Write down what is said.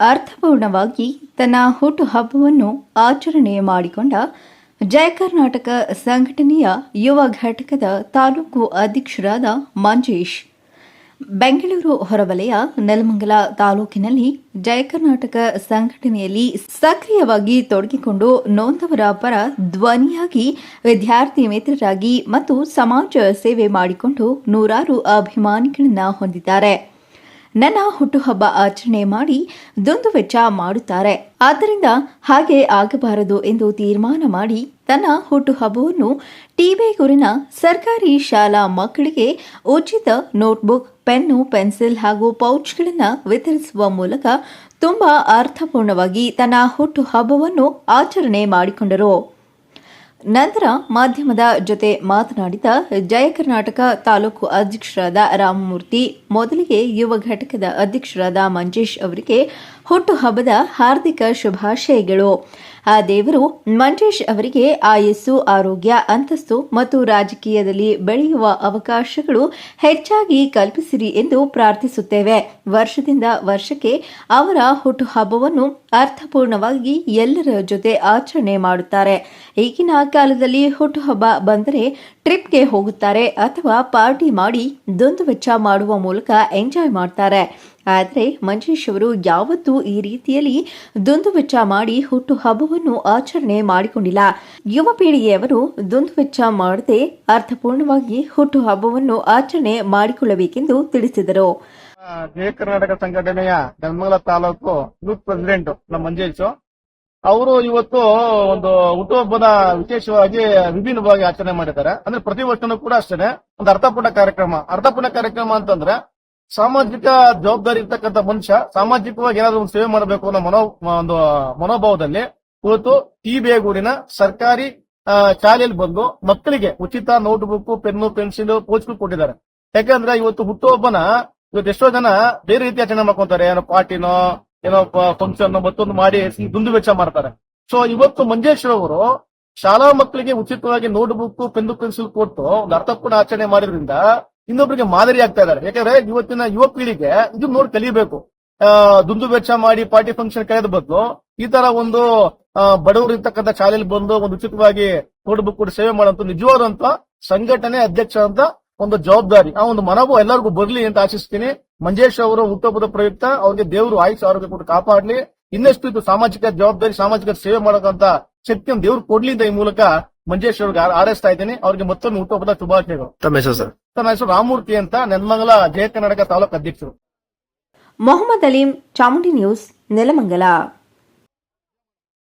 ಅರ್ಥಪೂರ್ಣವಾಗಿ ತನ್ನ ಹುಟ್ಟುಹಬ್ಬವನ್ನು ಆಚರಣೆ ಮಾಡಿಕೊಂಡ ಜಯ ಕರ್ನಾಟಕ ಸಂಘಟನೆಯ ಯುವ ಘಟಕದ ತಾಲೂಕು ಅಧ್ಯಕ್ಷರಾದ ಮಂಜೇಶ್. ಬೆಂಗಳೂರು ಹೊರವಲಯ, ನೆಲಮಂಗಲ ತಾಲೂಕಿನಲ್ಲಿ ಜಯ ಕರ್ನಾಟಕ ಸಂಘಟನೆಯಲ್ಲಿ ಸಕ್ರಿಯವಾಗಿ ತೊಡಗಿಕೊಂಡು ನೊಂದವರ ಪರ ಧ್ವನಿಯಾಗಿ ವಿದ್ಯಾರ್ಥಿ ಮಿತ್ರರಾಗಿ ಮತ್ತು ಸಮಾಜ ಸೇವೆ ಮಾಡಿಕೊಂಡು ನೂರಾರು ಅಭಿಮಾನಿಗಳನ್ನು ಹೊಂದಿದ್ದಾರೆ. ನನ್ನ ಹುಟ್ಟುಹಬ್ಬ ಆಚರಣೆ ಮಾಡಿ ದುಂದು ವೆಚ್ಚ ಮಾಡುತ್ತಾರೆ. ಆದ್ದರಿಂದ ಹಾಗೆ ಆಗಬಾರದು ಎಂದು ತೀರ್ಮಾನ ಮಾಡಿ ತನ್ನ ಹುಟ್ಟುಹಬ್ಬವನ್ನು ಟಿಬೇಗೂರಿನ ಸರ್ಕಾರಿ ಶಾಲಾ ಮಕ್ಕಳಿಗೆ ಉಚಿತ ನೋಟ್ಬುಕ್, ಪೆನ್ನು, ಪೆನ್ಸಿಲ್ ಹಾಗೂ ಪೌಚ್ಗಳನ್ನು ವಿತರಿಸುವ ಮೂಲಕ ತುಂಬಾ ಅರ್ಥಪೂರ್ಣವಾಗಿ ತನ್ನ ಹುಟ್ಟುಹಬ್ಬವನ್ನು ಆಚರಣೆ ಮಾಡಿಕೊಂಡರು. ನಂತರ ಮಾಧ್ಯಮದ ಜೊತೆ ಮಾತನಾಡಿದ ಜಯ ಕರ್ನಾಟಕ ತಾಲೂಕು ಅಧ್ಯಕ್ಷರಾದ ರಾಮಮೂರ್ತಿ, ಮೊದಲಿಗೆ ಯುವ ಘಟಕದ ಅಧ್ಯಕ್ಷರಾದ ಮಂಜೇಶ್ ಅವರಿಗೆ ಹುಟ್ಟುಹಬ್ಬದ ಹಾರ್ದಿಕ ಶುಭಾಶಯಗಳು. ಆ ದೇವರು ಮಂಜೇಶ್ ಅವರಿಗೆ ಆಯಸ್ಸು, ಆರೋಗ್ಯ, ಅಂತಸ್ತು ಮತ್ತು ರಾಜಕೀಯದಲ್ಲಿ ಬೆಳೆಯುವ ಅವಕಾಶಗಳು ಹೆಚ್ಚಾಗಿ ಕಲ್ಪಿಸಿರಿ ಎಂದು ಪ್ರಾರ್ಥಿಸುತ್ತೇವೆ. ವರ್ಷದಿಂದ ವರ್ಷಕ್ಕೆ ಅವರ ಹುಟ್ಟುಹಬ್ಬವನ್ನು ಅರ್ಥಪೂರ್ಣವಾಗಿ ಎಲ್ಲರ ಜೊತೆ ಆಚರಣೆ ಮಾಡುತ್ತಾರೆ. ಈಗಿನ ಕಾಲದಲ್ಲಿ ಹುಟ್ಟುಹಬ್ಬ ಬಂದರೆ ಟ್ರಿಪ್ಗೆ ಹೋಗುತ್ತಾರೆ ಅಥವಾ ಪಾರ್ಟಿ ಮಾಡಿ ದೊಂದು ವೆಚ್ಚ ಮಾಡುವ ಮೂಲಕ ಎಂಜಾಯ್ ಮಾಡ್ತಾರೆ. ಆದರೆ ಮಂಜೇಶ್ ಅವರು ಯಾವತ್ತೂ ಈ ರೀತಿಯಲ್ಲಿ ದುಂದುವೆಚ್ಚ ಮಾಡಿ ಹುಟ್ಟು ಹಬ್ಬವನ್ನು ಆಚರಣೆ ಮಾಡಿಕೊಂಡಿಲ್ಲ. ಯುವ ಪೀಳಿಗೆಯವರು ದುಂದುವೆಚ್ಚ ಮಾಡದೆ ಅರ್ಥಪೂರ್ಣವಾಗಿ ಹುಟ್ಟು ಹಬ್ಬವನ್ನು ಆಚರಣೆ ಮಾಡಿಕೊಳ್ಳಬೇಕೆಂದು ತಿಳಿಸಿದರು. ಜಯ ಕರ್ನಾಟಕ ಸಂಘಟನೆಯ ನೆಲಮಂಗಲ ತಾಲೂಕು ಯೂತ್ ಪ್ರೆಸಿಡೆಂಟ್ ನಮ್ಮ ಮಂಜೇಶ್. ಅವರು ಇವತ್ತು ಒಂದು ಹುಟ್ಟುಹಬ್ಬದ ವಿಶೇಷವಾಗಿ ವಿಭಿನ್ನವಾಗಿ ಆಚರಣೆ ಮಾಡಿದ್ದಾರೆ. ಅಂದ್ರೆ ಪ್ರತಿ ವರ್ಷನೂ ಕೂಡ ಅಷ್ಟೇ ಒಂದು ಅರ್ಥಪೂರ್ಣ ಕಾರ್ಯಕ್ರಮ. ಅರ್ಥಪೂರ್ಣ ಕಾರ್ಯಕ್ರಮ ಅಂತಂದ್ರೆ ಸಾಮಾಜಿಕ ಜವಾಬ್ದಾರಿ ಇರ್ತಕ್ಕಂಥ ಮನುಷ್ಯ ಸಾಮಾಜಿಕವಾಗಿ ಏನಾದ್ರು ಒಂದು ಸೇವೆ ಮಾಡಬೇಕು ಅನ್ನೋ ಮನೋ ಒಂದು ಮನೋಭಾವದಲ್ಲಿ ಇವತ್ತು ಟಿ ಬೇಗೂರಿನ ಸರ್ಕಾರಿ ಶಾಲೆಯಲ್ಲಿ ಬಂದು ಮಕ್ಕಳಿಗೆ ಉಚಿತ ನೋಟ್ಬುಕ್, ಪೆನ್ನು, ಪೆನ್ಸಿಲ್ ಪೋಚ್ಗಳು ಕೊಟ್ಟಿದ್ದಾರೆ. ಯಾಕಂದ್ರೆ ಇವತ್ತು ಹುಟ್ಟುಹಬ್ಬನ ಇವತ್ತು ಎಷ್ಟೋ ಜನ ಬೇರೆ ರೀತಿ ಆಚರಣೆ ಮಾಡ್ಕೊಂತಾರೆ. ಏನೋ ಪಾರ್ಟಿನೋ, ಏನೋ ಫಂಕ್ಷನ್ ಮತ್ತೊಂದು ಮಾಡಿ ದುಂದು ವೆಚ್ಚ ಮಾಡ್ತಾರೆ. ಸೊ ಇವತ್ತು ಮಂಜೇಶ್ವರ ಅವರು ಶಾಲಾ ಮಕ್ಕಳಿಗೆ ಉಚಿತವಾಗಿ ನೋಟ್ಬುಕ್, ಪೆನ್ನು, ಪೆನ್ಸಿಲ್ ಕೊಟ್ಟು ಒಂದು ಅರ್ಥಪೂರ್ಣ ಆಚರಣೆ ಮಾಡಿದ್ರಿಂದ ಇನ್ನೊಬ್ಬರಿಗೆ ಮಾದರಿ ಆಗ್ತಾ ಇದಾರೆ ಯಾಕಂದ್ರೆ ಇವತ್ತಿನ ಯುವ ಪೀಳಿಗೆ ಇದು ನೋಡಿ ಕಲಿಬೇಕು. ದುಂದು ವೆಚ್ಚ ಮಾಡಿ ಪಾರ್ಟಿ ಫಂಕ್ಷನ್ ಕರೆದ ಬದಲು ಈ ತರ ಒಂದು ಬಡವರು ಇರ್ತಕ್ಕಂಥ ಶಾಲೆಯಲ್ಲಿ ಬಂದು ಒಂದು ಉಚಿತವಾಗಿ ನೋಟ್ಬುಕ್ ಕೊಟ್ಟು ಸೇವೆ ಮಾಡುವಂತ ನಿಜವಾದಂತ ಸಂಘಟನೆ ಅಧ್ಯಕ್ಷ ಅಂತ ಒಂದು ಜವಾಬ್ದಾರಿ. ಆ ಒಂದು ಮನೋಭಾವ ಎಲ್ಲರಿಗೂ ಬರ್ಲಿ ಅಂತ ಆಶಿಸ್ತೀನಿ. ಮಂಜೇಶ್ ಅವರು ಹುಟ್ಟುಹಬ್ಬದ ಪ್ರಯುಕ್ತ. ಅವ್ರಿಗೆ ದೇವರು ಆಯುಷ್ ಆರೋಗ್ಯ ಕೊಟ್ಟು ಕಾಪಾಡ್ಲಿ. ಇನ್ನಷ್ಟು ಇದು ಸಾಮಾಜಿಕ ಜವಾಬ್ದಾರಿ, ಸಾಮಾಜಿಕ ಸೇವೆ ಮಾಡಕ್ಕಂತ ಶಕ್ತಿಯನ್ನು ದೇವ್ರು ಕೊಡ್ಲಿ ಅಂತ ಈ ಮೂಲಕ ಮಂಜೇಶ್ ಅವ್ರಿಗೆ ಆರೈಸ್ತಾ ಇದ್ದೀನಿ. ಅವ್ರಿಗೆ ಮತ್ತೊಮ್ಮೆ ಹುಟ್ಟುಹಬ್ಬದ ಶುಭಾಶಯಗಳು. ತಮ್ಮ ಹೆಸರು ಸರ್? ನನ್ನ ಹೆಸರು ರಾಮಮೂರ್ತಿ ಅಂತ ನೆನ್ಮಂಗಲ ಜಯ ಕರ್ನಾಟಕ ತಾಲೂಕು ಅಧ್ಯಕ್ಷರು. ಮೊಹಮ್ಮದ್ ಅಲೀಂ ಚಾಮುಂಡಿ ನ್ಯೂಸ್ ನೆಲಮಂಗಲ.